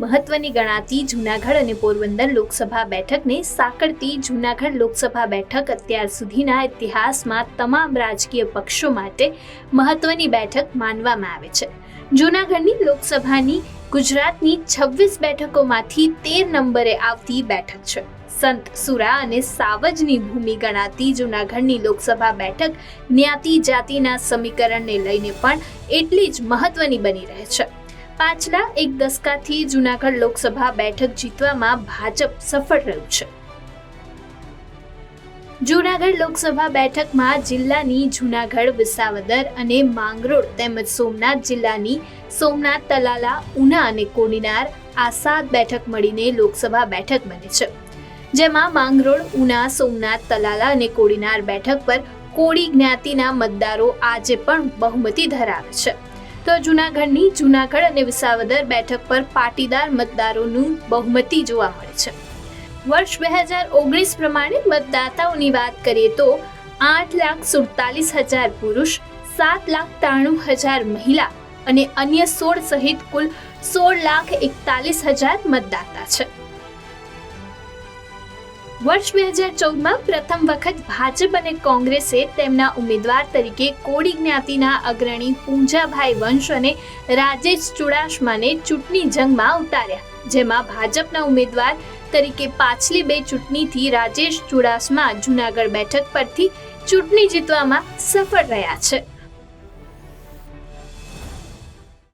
મહત્વની ગણાતી જૂનાગઢ અને પોરબંદર લોકસભા બેઠકને સાંકળતી જૂનાગઢ લોકસભા બેઠક અત્યાર સુધીના ઇતિહાસમાં તમામ રાજકીય પક્ષો માટે મહત્વની બેઠક માનવામાં આવે છે. જૂનાગઢની લોકસભાની ગુજરાતની છવ્વીસ બેઠકોમાંથી તેર નંબરે આવતી બેઠક છે. સંત સુરા અને સાવજની ભૂમિ ગણાતી જૂનાગઢની લોકસભા બેઠક જ્ઞાતિ જાતિના સમીકરણને લઈને પણ એટલી જ મહત્વની બની રહે છે. પાછલા એક દસકાથી જૂનાગઢ લોકસભા બેઠક જીતવામાં ભાજપ સફળ રહ્યું છે. જૂનાગઢ લોકસભા બેઠકમાં જિલ્લાની જૂનાગઢ, વિસાવદર અને માંગરોળ તેમજ સોમનાથ જિલ્લાની સોમનાથ, તલાલા, ઉના અને કોડીનાર આ સાત બેઠક મળીને લોકસભા બેઠક બને છે. જેમાં માંગરોળ, ઉના, સોમનાથ, તલાલા અને કોડીનાર બેઠક પર કોળી જ્ઞાતિના મતદારો આજે પણ બહુમતી ધરાવે છે. તો જૂનાગઢની જૂનાગઢ અને વિસાવદર બેઠક પર પાટીદાર મતદારોનું બહુમતી જોવા મળે છે. વર્ષ બે હજાર ઓગણીસ પ્રમાણે મતદાતાઓની વાત કરીએ તો આઠ લાખ સુડતાલીસ હજાર પુરુષ, સાત લાખ ત્રાણું હજાર મહિલા અને અન્ય સોળ સહિત કુલ સોળ લાખ એકતાલીસ હજાર મતદાતા છે. વર્ષ બે હજાર ચૌદમાં પ્રથમ વખત ભાજપ અને કોંગ્રેસે તેમના ઉમેદવાર તરીકે કોળી જ્ઞાતિના અગ્રણી પૂંજાભાઈ વંશ અને રાજેશ ચુડાસમાને ચૂંટણી જંગમાં ઉતાર્યા, જેમાં ભાજપના ઉમેદવાર તરીકે પાછલી બે ચૂંટણીથી રાજેશ ચુડાસમા જૂનાગઢ બેઠક પરથી ચૂંટણી જીતવામાં સફળ રહ્યા છે.